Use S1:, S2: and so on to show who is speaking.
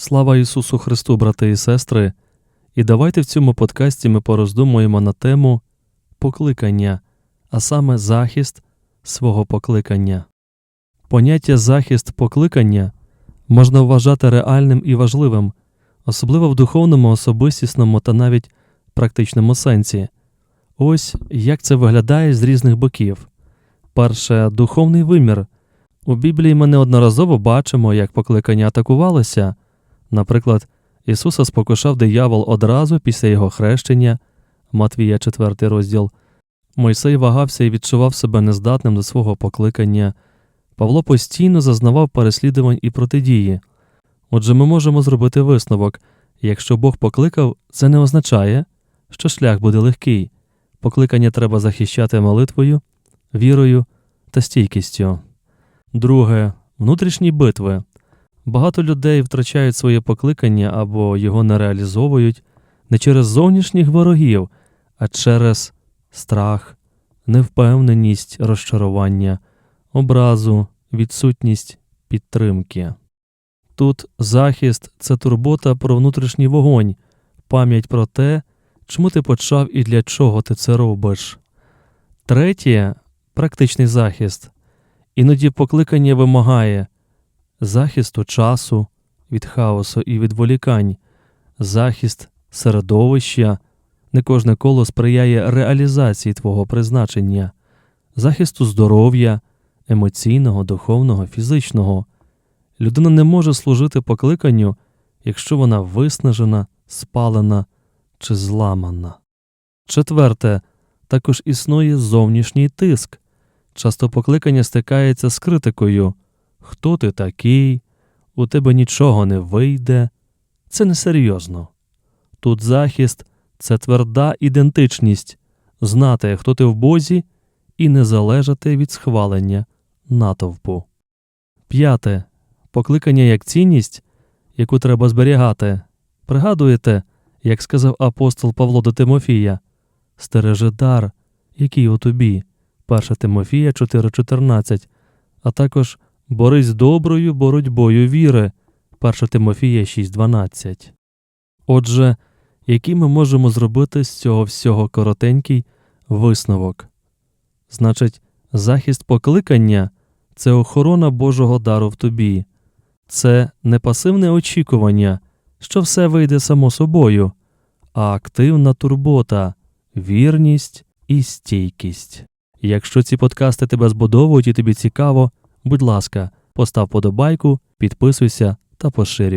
S1: Слава Ісусу Христу, брати і сестри, і давайте в цьому подкасті ми пороздумуємо на тему покликання, а саме захист свого покликання. Поняття захист покликання можна вважати реальним і важливим, особливо в духовному, особистісному та навіть практичному сенсі. Ось як це виглядає з різних боків. Перше духовний вимір. У Біблії ми неодноразово бачимо, як покликання атакувалося. Наприклад, Ісуса спокушав диявол одразу після його хрещення, Матвія 4 розділ. Мойсей вагався і відчував себе нездатним до свого покликання. Павло постійно зазнавав переслідувань і протидії. Отже, ми можемо зробити висновок якщо Бог покликав, це не означає, що шлях буде легкий. Покликання треба захищати молитвою, вірою та стійкістю. Друге внутрішні битви. Багато людей втрачають своє покликання або його не реалізовують не через зовнішніх ворогів, а через страх, невпевненість, розчарування, образу, відсутність підтримки. Тут захист це турбота про внутрішній вогонь, пам'ять про те, чому ти почав і для чого ти це робиш. Третє практичний захист. Іноді покликання вимагає захисту часу від хаосу і відволікань, захист середовища, не кожне коло сприяє реалізації твого призначення, захисту здоров'я, емоційного, духовного, фізичного. Людина не може служити покликанню, якщо вона виснажена, спалена чи зламана. Четверте, також існує зовнішній тиск. Часто покликання стикається з критикою Хто ти такий? У тебе нічого не вийде. Це несерйозно. Тут захист це тверда ідентичність знати, хто ти в Бозі, і не залежати від схвалення натовпу. П'яте. Покликання як цінність, яку треба зберігати. Пригадуєте, як сказав апостол Павло до Тимофія Стережи дар, який у тобі. 1 Тимофія 4.14, а також борись доброю боротьбою віри 1 Тимофія 6.12. Отже, який ми можемо зробити з цього всього коротенький висновок? Значить, захист покликання це охорона Божого дару в тобі, це не пасивне очікування, що все вийде само собою, а активна турбота, вірність і стійкість. Якщо ці подкасти тебе збудовують і тобі цікаво, будь ласка, постав подобайку, підписуйся та поширюй.